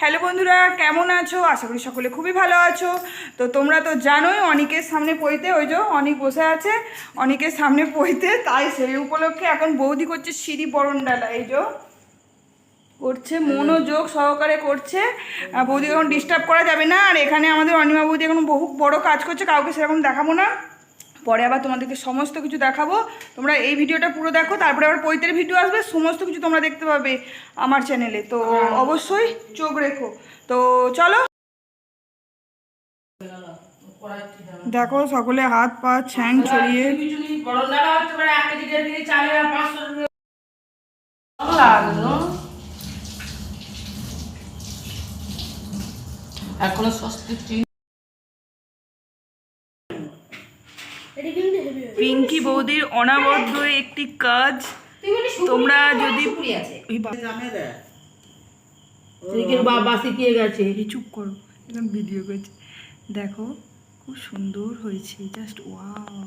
Hello বন্ধুরা, কেমন আছো? আশা করি সকলে খুবই ভালো আছো। তো তোমরা তো জানোই অনেকের সামনে পইতে ওই যে অনেক বসে আছে, অনেকের সামনে পইতে তাই সেই উপলক্ষে এখন বৌদি করছে সিঁড়ি বরণ ডালা এই যে। করছে, মনোযোগ সহকারে করছে। বৌদিকে এখন ডিস্টার্ব করা যাবে না, আর এখানে আমাদের অনিমা বৌদি এখন বহু বড় কাজ করছে, কাউকে সেরকম দেখাবো না। পরে আবার তোমাদেরকে সমস্ত কিছু দেখাবো। তোমরা এই ভিডিওটা পুরো দেখো তারপরে আবার পৈতের ভিডিও আসবে সমস্ত কিছু তোমরা দেখতে পাবে আমার চ্যানেলে। তো অবশ্যই চোখ রেখো। তো চলো। দেখো সকলে হাত পা ছ্যাং ছড়িয়ে। এখনও স্বস্তির পিঙ্কি বৌদির অনাবদ্ধ একটি কাজ। তোমরা যদি বাবা, শিখিয়ে গেছে? চুপ করো একদম ভিডিও করছি। দেখো খুব সুন্দর হয়েছে জাস্ট ওয়াও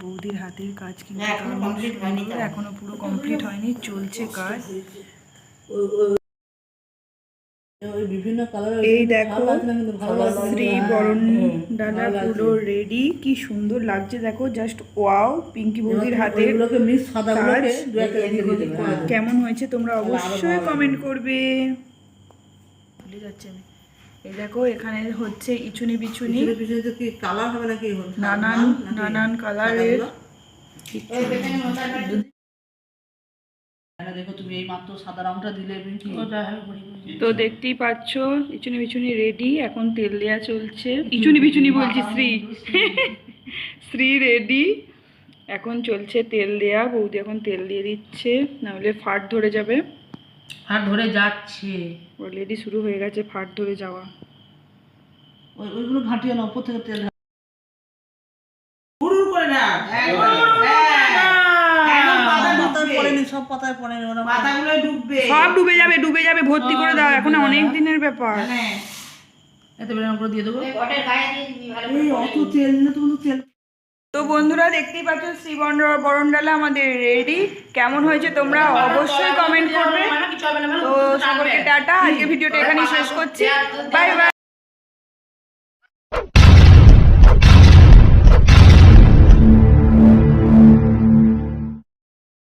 বৌদির হাতের কাজ কিন্তু। এখনও পুরো কমপ্লিট হয়নি চলছে কাজ। এই দেখো শ্রী বরণ ডালা পুরো রেডি কি সুন্দর লাগছে দেখো জাস্ট ওয়াও পিঙ্কি বৌদির হাতের এগুলোকে মিক্স সাদা কাজ। গুলোকে দু একটা এদিকে দিয়ে দেবে হ্যাঁ। কেমন হয়েছে তোমরা অবশ্যই কমেন্ট করবে। ভুলে যাচ্ছে আমি। এই দেখো এখানে হচ্ছে ইচুনি বিচুনি নানান নানান কালারের দেখো তুমি এই মাত্র সাদা রংটা দিলে তো দেখতেই পাচ্ছ ইচুনি বিচুনি রেডি এখন তেল দেওয়া চলছে। ইচুনি বিচুনি বলছি শ্রী। শ্রী রেডি এখন চলছে তেল দেয়া বৌদি এখন তেল দিয়ে দিচ্ছে নাহলে ফাট ধরে যাবে। ফাট ধরে যাচ্ছে। অলরেডি শুরু হয়ে গেছে ফাট ধরে যাওয়া। ওই ওইগুলো ঘাটিও না থেকে তেল ঢাল। হুড়ুর করে না পাতায় পড়েনি সব পাতায় ওরা পাতাগুলো ডুববে। সব ডুবে যাবে ডুবে যাবে ভর্তি করে দাও এখন অনেক দিনের ব্যাপার। তেল তো বন্ধুরা দেখতেই পাচ্ছ শ্রী বরণ- বরণডালা আমাদের রেডি কেমন হয়েছে তোমরা অবশ্যই কমেন্ট করবে। তো সকলকে টাটা। আজকে ভিডিওটা এখানেই শেষ করছি। Bye bye